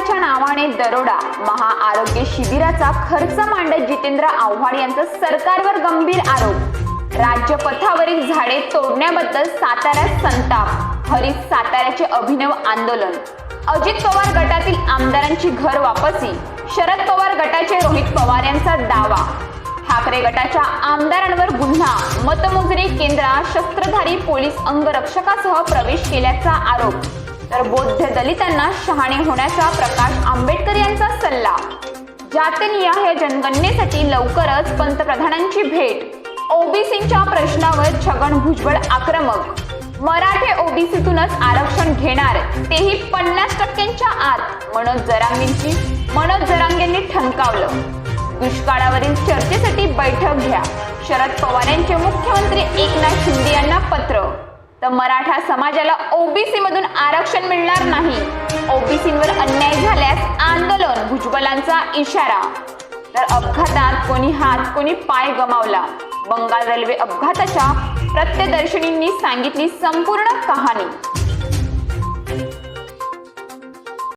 आरोग्याच्या नावाने दरोडा महाआरोग्य शिबिराचा खर्च मांडत जितेंद्र आव्हाड यांचा सरकारवर गंभीर आरोप. राज्यपथावरील झाडे तोडण्याबद्दल साताऱ्यात संताप हरीत साताऱ्याचे अभिनव आंदोलन. अजित पवार गटातील आमदारांची घर वापसी शरद पवार गटाचे रोहित पवार यांचा दावा. ठाकरे गटाच्या आमदारांवर गुन्हा मतमोजणी केंद्रात शस्त्रधारी पोलीस अंगरक्षकासह प्रवेश केल्याचा आरोप. तर बौद्ध दलितांना शहाणे होण्याचा प्रकाश आंबेडकर यांचा सल्ला. जातनिहाय जनगणनेसाठी लवकरच पंतप्रधानांची भेट. ओबीसींच्या प्रश्नावर छगन भुजबळ आक्रमक. मराठे ओबीसीतूनच आरक्षण घेणार तेही पन्नास टक्क्यांच्या आत मनोज जरांगेंची मनोज जरांगेंनी ठणकावलं. दुष्काळावरील चर्चेसाठी बैठक घ्या. शरद पवार यांचे मुख्यमंत्री एकनाथ शिंदे यांना पत्र. तर मराठा समाजाला ओबीसी मधून आरक्षण मिळणार नाही. ओबीसींवर अन्याय झाल्यास आंदोलन भुजबलांचा इशारा. तर अपघातात कोणी हात कोणी पाय गमावला. बंगाल रेल्वे अपघाताच्या प्रत्यदर्शनींनी सांगितली संपूर्ण कहाणी.